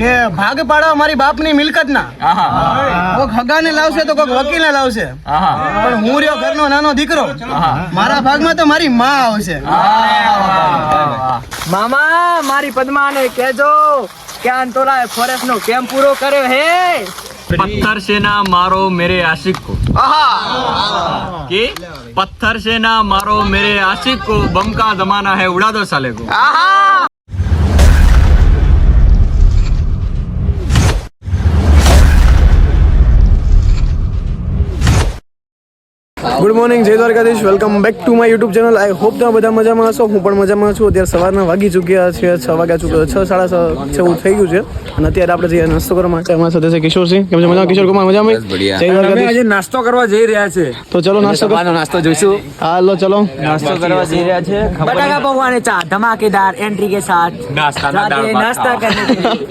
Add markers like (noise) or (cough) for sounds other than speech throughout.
કે ભાગ પાડવા મારી બાપની મિલકત ના કોઈક હગાને લાવશે તો કોઈક વકીલને લાવશે પણ હું રહ્યો ઘરનો નાનો દીકરો મારા ભાગમાં તો મારી માં આવશે મામા મારી પદ્માને કહેજો કે અંતોલા ફોરેસ્ટ નો કેમ્પ પૂરો કર્યો હે पत्थर से ना मारो मेरे आशिक को कि पत्थर से ना मारो मेरे आशिक को बम का जमाना है उड़ा दो साले को ગુડ મોર્નિંગ જય Dwarkadhish welcome back to my YouTube channel I hope તમે બધા મજામાં હશો. હું પણ મજામાં છું. અત્યારે સવારના વાગી ચૂક્યા છે છ વાગ્યા ચૂક્યા છ સાડા છ જેવું થઈ ગયું છે. અને અત્યારે આપણે જઈએ નાસ્તો કરવા માટે. અમારા સાથે છે કિશોરસિંહ. કેમ છે? મજા કિશોર કુમાર મજામાં? જય દ્વારકાધીશ. આજે નાસ્તો કરવા જઈ રહ્યા છે. તો ચલો નાસ્તો કરવાનો નાસ્તો જોઈશું. હાલો ચલો. નાસ્તો કરવા જઈ રહ્યા છે. બટાકા પકવાને ચા ધમાકેદાર એન્ટ્રી કે સાથ. નાસ્તા નાસ્તા.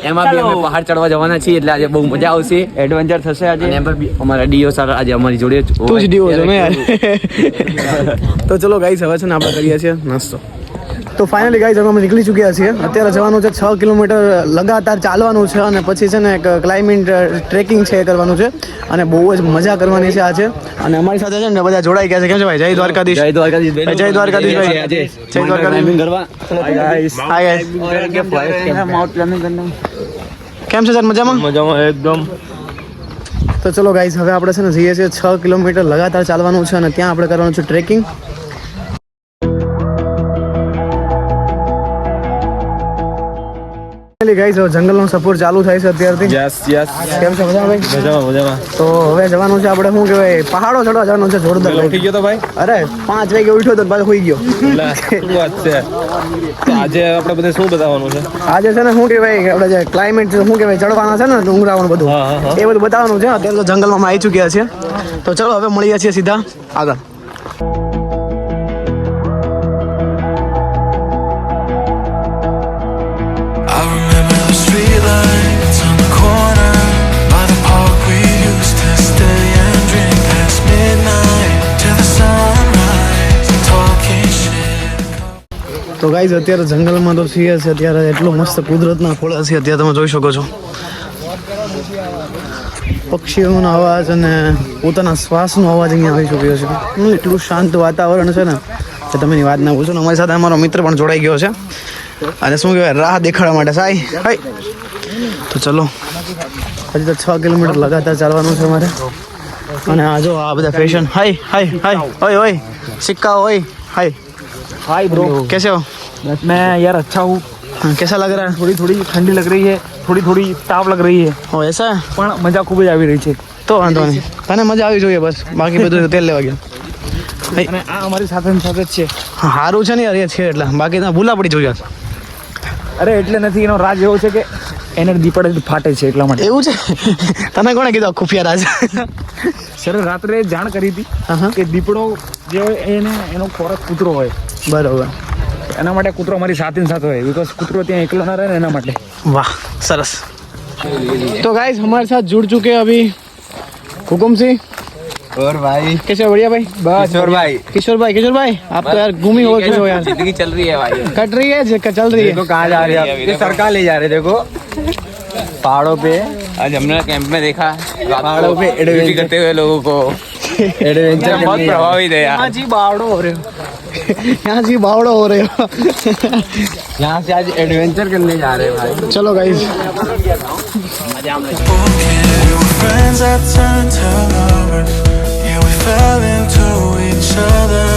એમાં બી અમે. પહાડ ચડવા જવાના છીએ એટલે આજે બહુ મજા આવશે. એડવેન્ચર થશે આજે. અમારા ડીઓ સર આજે અમારી જોડે તું જ ડીઓ છો યાર. (laughs) તો ચલો ગાઈસ હવે છે ને આપણે કરીએ છીએ નાસ્તો. તો ફાઇનલી ગાઈઝ અમે નીકળી ચૂક્યા છીએ. અત્યારે જવાનું છે છ કિલોમીટર લગાતાર ચાલવાનું છે અને પછી છે ને એક ક્લાઇમ્બિંગ ટ્રેકિંગ છે કરવાનું છે. અને બહુ જ મજા કરવાની છે આજે અને અમારી સાથે છે ને બધા જોડાઈ ગયા છે. કેમ છે ભાઈ? જય દ્વારકાધીશ. જય દ્વારકાધીશ. જય દ્વારકાધીશ ભાઈ. જય દ્વારકાધીશ. હાય કેમ છે સર? મજામાં? મજામાં એકદમ. તો ચલો ગાઈઝ હવે આપણે છે ને જઈએ છીએ છ કિલોમીટર લગાતાર ચાલવાનું છે અને ત્યાં આપણે કરવાનું છે ટ્રેકિંગ ફાઇનલી ગાઈસ હવે ચાલુ થાય છે અત્યારથી. હવે જવાનું છે આપણે શું કહેવાય પહાડો ચડવા જવાનું છે ઉઠી ગયો તો ભાઈ? અરે પાંચ વાગે ઉઠ્યો તો પાછો હોઈ ગયો. આજે આપણે શું બતાવવાનું છે? આજે છે ને શું કેવાય આપડે જે ક્લાઇમેટ શું કહેવાય ચડવાના છે ને ડુંગરાવાનું બધું. એ બધું બતાવવાનું છે. અત્યારે તો જંગલમાં આવી ચુક્યા છે તો ચલો હવે મળીએ છીએ સીધા આગળ. તો ગાઈઝ અત્યારે જંગલમાં તો છીએ છે અત્યારે એટલો મસ્ત કુદરતના ખોળા છે અત્યારે તમે જોઈ શકો છો. પક્ષીઓનો અવાજ અને પોતાના શ્વાસનો અવાજ અહીંયા આવી ચૂક્યો છે. એટલું શાંત વાતાવરણ છે ને, કે તમે વાત ના પૂછો ને, અમારી સાથે અમારો મિત્ર પણ જોડાઈ ગયો છે. અને શું કહેવાય, રાહ દેખાડવા માટે. સાઈ, હાય. તો ચલો, હજી તો છ કિલોમીટર લગાતાર ચાલવાનું છે મારે અને આ જો આ બધા ફેશન હાય હાય હાય, ઓય ઓય, સિક્કા, ઓય, હાય. हाय ब्रो कैसे हो मैं यार अच्छा हूँ हाँ, कैसा लग रहा है थोड़ी थोड़ी ठंडी लग रही है थोड़ी थोड़ी ताप लग रही है ઓ એસા પણ મજા ખૂબ જ આવી રહી છે તો વાંધો નહીં તને મજા આવી જોઈએ બસ બાકી બધું (laughs) તેલ લેવા ગયા અને આ અમારી સાથે ને સાથે જ છે સારું છે ને યાર એ છે એટલે બાકી તો ભૂલા પડી જોઈએ અરે એટલે નથી એનો રાજ એવો છે કે એને દીપડે ફાટે છે એટલા માટે એવું છે તને કોણે કીધું આ ખુફિયા રાજ સર રાત્રે જાણ કરી હતી હા, હા. કે દીપડો જે હોય એને એનો ખોરાક કૂતરો હોય બરોબર એના માટે કૂતરો અમારી સાથે ને સાથે હોય બિકોઝ કૂતરો ત્યાં એકલો ના રહે ને એના માટે वाह सरस तो गाइस हमारे साथ जुड़ चुके हैं अभी हुकुम सिंह और भाई कैसे हो बढ़िया भाई बस किशोर भाई किशोर भाई किशोर भाई आप तो यार घूमी हो चुके हो यार जिंदगी चल रही है भाई कट रही है जे- चल रही है कहाँ जा रहे हैं आप? ये सरकार ले जा रहे देखो पहाड़ों पे आज हमने कैंप में देखा पहाड़ों पे ड्यूटी करते हुए लोगों को एडवेंचर बहुत प्रभावित है यार जी बावड़ो हो रहे हो यहाँ जी बावड़ो हो रहे हो यहाँ से आज एडवेंचर करने जा रहे हैं भाई चलो guys We were friends that turned to lovers. Yeah, we fell into each other.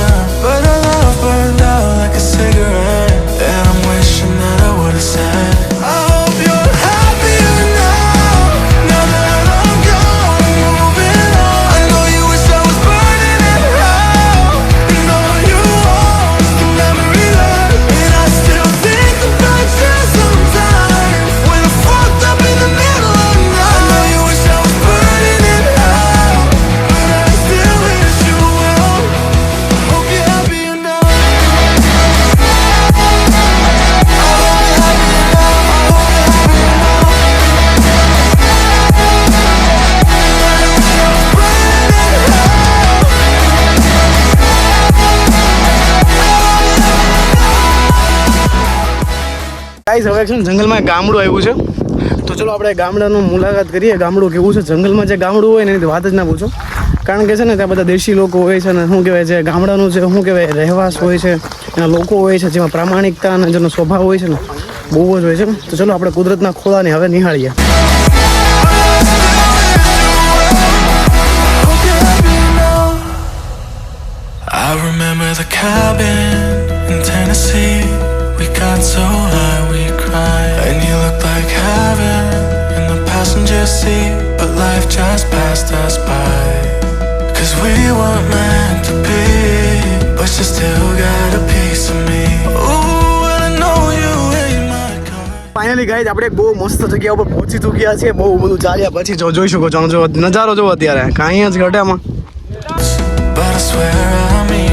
Guys હવે છે ને જંગલમાં ગામડું આવ્યું છે. તો ચલો આપણે ગામડાનું મુલાકાત કરીએ. ગામડું કેવું છે? જંગલમાં જે ગામડું હોય ને એની વાત જ ના પૂછો. કારણ કે છે ને ત્યાં બધા દેશી લોકો હોય છે ને, શું કહેવાય છે, ગામડાનું જે શું કહેવાય, રહેવાસ હોય છે. એના લોકો હોય છે, જેમાં પ્રામાણિકતા અને જેનો સ્વભાવ હોય છે ને, બહુ જ હોય છે. તો ચલો આપણે કુદરતના ખોળાને હવે નિહાળીએ. I remember the cabin in Tennessee. We got so high, we cried, and you look like heaven in the passenger seat. But life just passed us by. Cause we weren't meant to be, but you still got a piece of me. Ooh, and I know you ain't my kind. Finally guys આપણે બહુ મસ્ત જગ્યા ઉપર પહોંચી ચૂક્યા છીએ બહુ બધું ચાલ્યા પછી જો જોઈ શકો છો જો નજારો જો અત્યારે કાંઈ જ ઘટે આમાં But I swear I mean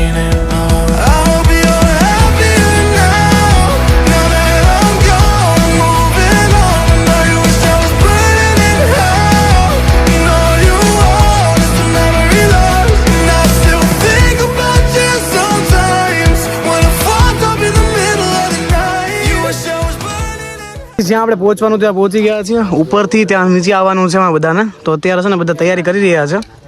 જ્યાં આપણે પહોંચવાનું ત્યાં પહોંચી ગયા છીએ. ઉપરથી ત્યાં નીચે આવવાનું છે એમાં બધાને. તો અત્યારે છે ને બધા તૈયારી કરી રહ્યા છે.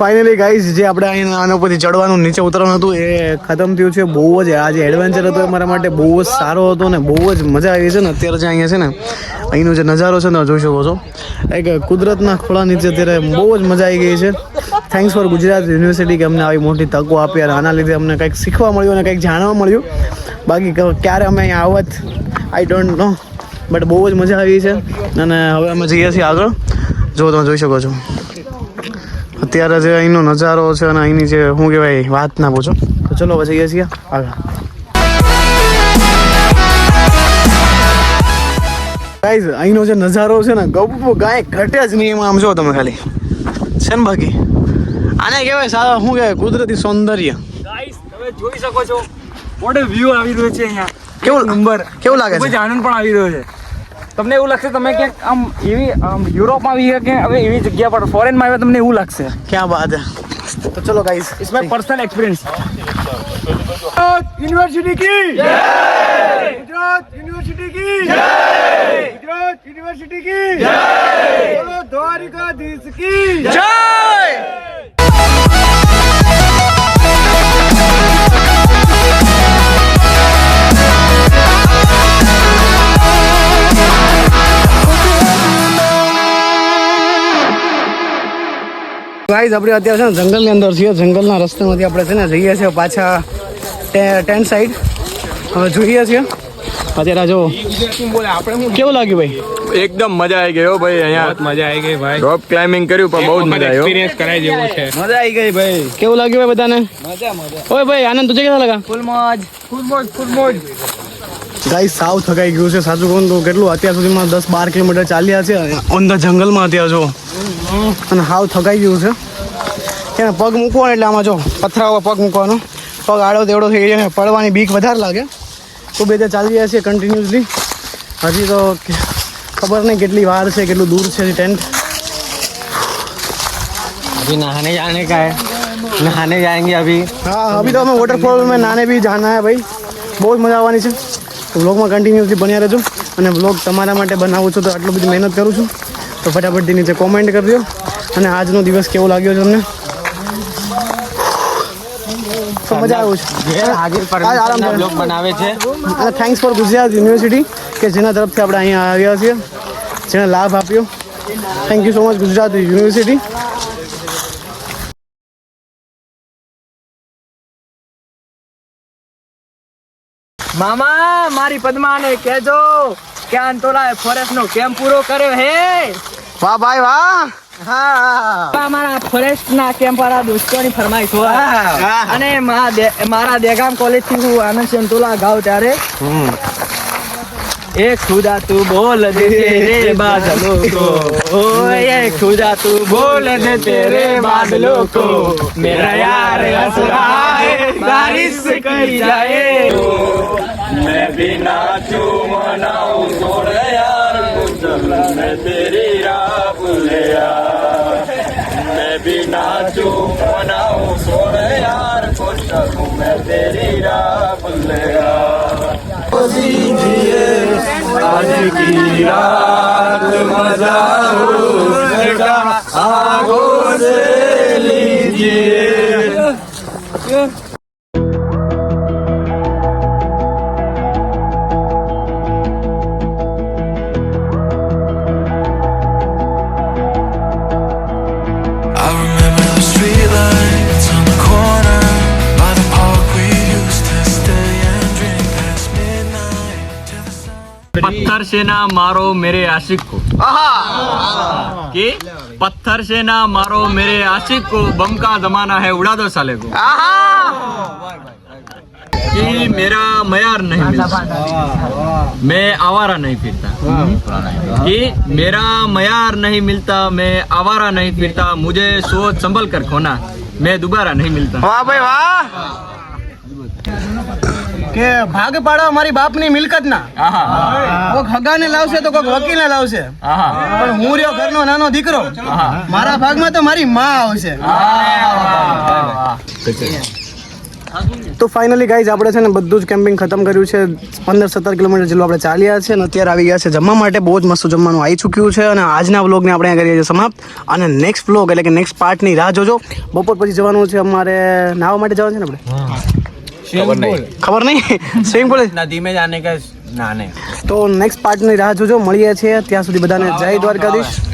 ફાઇનલી ગાઈઝ જે આપણે અહીંયા આના ઉપરથી ચડવાનું, નીચે ઉતરવાનું હતું, એ ખતમ થયું છે. બહુ જ આ જે એડવેન્ચર હતો એ મારા માટે. બહુ જ સારો હતો ને બહુ જ મજા આવી છે ને. અત્યારે જે અહીંયા છે ને, અહીંનો જે નજારો છે ને જોઈ શકો છો. એક કુદરતના ખોળા નીચે અત્યારે બહુ જ મજા આવી ગઈ છે. થેન્ક્સ ફોર ગુજરાત યુનિવર્સિટી કે અમને આવી મોટી તકો આપી અને આના લીધે અમને કંઈક શીખવા મળ્યું અને કંઈક જાણવા મળ્યું. બાકી ક્યારે અમે અહીંયા આવત આઈ ડોન્ટ નો બટ બહુ જ મજા આવી છે. અને હવે અમે જઈએ છીએ આગળ. જો તમે જોઈ શકો છો. અત્યારે જે અહીંનો નજારો છે અને અહીંની જે શું કહેવાય વાત ના પૂછો. તો ચલો પછી જઈએ છીએ. આગળ ગાઈઝ અહીંનો જે નજારો છે ને ગપ્પો ગાય ઘટે જ નહીં એમાં આમ જો તમે ખાલી. છે ને બાકી? આને કહેવાય સારા શું કહેવાય કુદરતી સૌંદર્ય. ગાઈઝ તમે જોઈ શકો છો. વોટ વ્યૂ આવી રહ્યો છે અહીંયા. કેવું નંબર કેવું લાગે છે? આનંદ પણ આવી રહ્યો છે. તમને એવું લાગશે તમે ક્યાંક આમ એવી આમ યુરોપમાં આવી ગયા કે હવે એવી જગ્યા પર ફોરેનમાં આવ્યા તમને એવું લાગશે? ક્યાં બાત હે તો ચલો guys it's my personal experience university key? Gujarat university કી? ગુજરાત યુનિવર્સિટી કી? બોલો દ્વારિકાધીશ કી? ગાઈઝ આપણે અત્યારે છે ને જંગલની અંદર છીએ. જંગલના રસ્તામાંથી આપણે છે ને જઈએ છીએ પાછા ટેન્ટ સાઈડ હવે જોઈએ છીએ. અત્યારે જો કેવું લાગ્યું ભાઈ? એકદમ મજા આવી ગઈ ભાઈ અહીંયા મજા આવી ગઈ ભાઈ. રોપ ક્લાઇમ્બિંગ કર્યું પણ બહુ જ મજા આવી હો. એક્સપિરિયન્સ કરાય જેવો છે. મજા આવી ગઈ ભાઈ. કેવું લાગ્યું ભાઈ બધાને? ઓય ભાઈ આનંદ તુજે કેવા લાગા? ફૂલ મોજ. ફૂલ મોજ ફૂલ મોજ. ગાઈ સાવ થકાઈ ગયું છે. સાચું કહું તો કેટલું? અત્યાર સુધીમાં દસ બાર કિલોમીટર ચાલ્યા છે. ઓન ધ જંગલમાં અત્યારે જો. અને હાવ થકાઈ ગયું છે એને પગ મૂકવાનો એટલે આમાં જો પથરા ઉપર પગ મૂકવાનો પગ આડો તેવડો થઈ જાય ને પડવાની બીક વધારે લાગે તો બે તે ચાલી રહ્યા છે કન્ટિન્યુઅસલી હજી તો કે- ખબર નહીં કેટલી વાર છે કેટલું દૂર છે ટેન્ટ अभी नहाने जाने का है नहाने जाएंगे अभी हाँ अभी तो हमें वॉटरफॉल में नहाने भी जाना है भाई બહુ જ મજા આવવાની છે તો બ્લોગમાં કન્ટિન્યુઅસલી બન્યા રહેજો અને બ્લોગ તમારા માટે બનાવું છું તો આટલું બધી મહેનત કરું છું તો ફટાફટથી નીચે કોમેન્ટ કરજો અને આજનો દિવસ કેવો લાગ્યો છે. તમને બ્લોગ બનાવે છે. અને થેન્ક્સ ફોર ગુજરાત યુનિવર્સિટી કે જેના તરફથી આપણે અહીંયા આવ્યા છીએ. જેને લાભ આપ્યો. Thank you so much Gujarat university મામા મારી પદ્માને કહેજો કે અંતોલા ફોરેસ્ટ નો કેમ્પ પૂરો કર્યો હે? વાહ ભાઈ વાહ. હા. મારા ફોરેસ્ટ ના કેમ્પ વાળા દોસ્તોની ફરમાઈશ હોય અને મારા દેગામ કોલેજથી હું આનંદ સંતોલા ગાઉ ત્યારે. ए खुदा तू बोल दे तेरे बादलों को। ओ ये खुदा तू बोल दे तेरे बादलों को। मेरा यार हंस रहा है बारिश कही जाए। मैं भी नाचू मनाऊं छोड़ यार मैं तेरी राह भूले यार मैं भी नाचू मनाऊं छोड़ यार मैं तेरी राह भूले यार आज की रात मजा उसका आगोश लीजिए से ना मारो मेरे आशिक को। कि पत्थर से ना मारो मेरे आशिक को बम का जमाना है उड़ा दो साले को। कि मेरा मयार नहीं मिलता। मैं आवारा नहीं फिरता। कि मेरा मयार नहीं मिलता मैं आवारा नहीं फिरता। मुझे सोच संभल कर खोना। मैं दोबारा नहीं मिलता। वाह भाई वाह! કે ભાગ પાડવા મારી બાપની મિલકત ના. કોક હગાને લાવશે તો કોક વકીલને લાવશે. પણ હું રહ્યો ઘરનો નાનો દીકરો. મારા ભાગમાં તો મારી માં આવશે. તો ફાઇનલી ગાઈઝ આપણે છે ને બધું જ કેમ્પિંગ ખતમ કર્યું છે. પંદર સત્તર કિલોમીટર જેટલું આપણે ચાલ્યા છે અને અત્યારે આવી ગયા છે જમવા માટે. બહુ જ મસ્ત જમવાનું આવી ચૂક્યું છે અને આજના વ્લોગને આપણે અહીંયા કરીએ છીએ સમાપ્ત. અને નેક્સ્ટ વ્લોગ એટલે કે નેક્સ્ટ પાર્ટની રાહ જોજો. બપોર પછી જવાનું છે અમારે નાવા માટે જવાનું છે ને આપણે? ખબર નહીં. ખબર નહીં? સ્વિમિંગ પુલ નદી મેં જાને કે નાને તો નેક્સ્ટ પાર્ટની રાહ જોજો. મળીએ છીએ. ત્યાં સુધી બધાને જય દ્વારકાધીશ.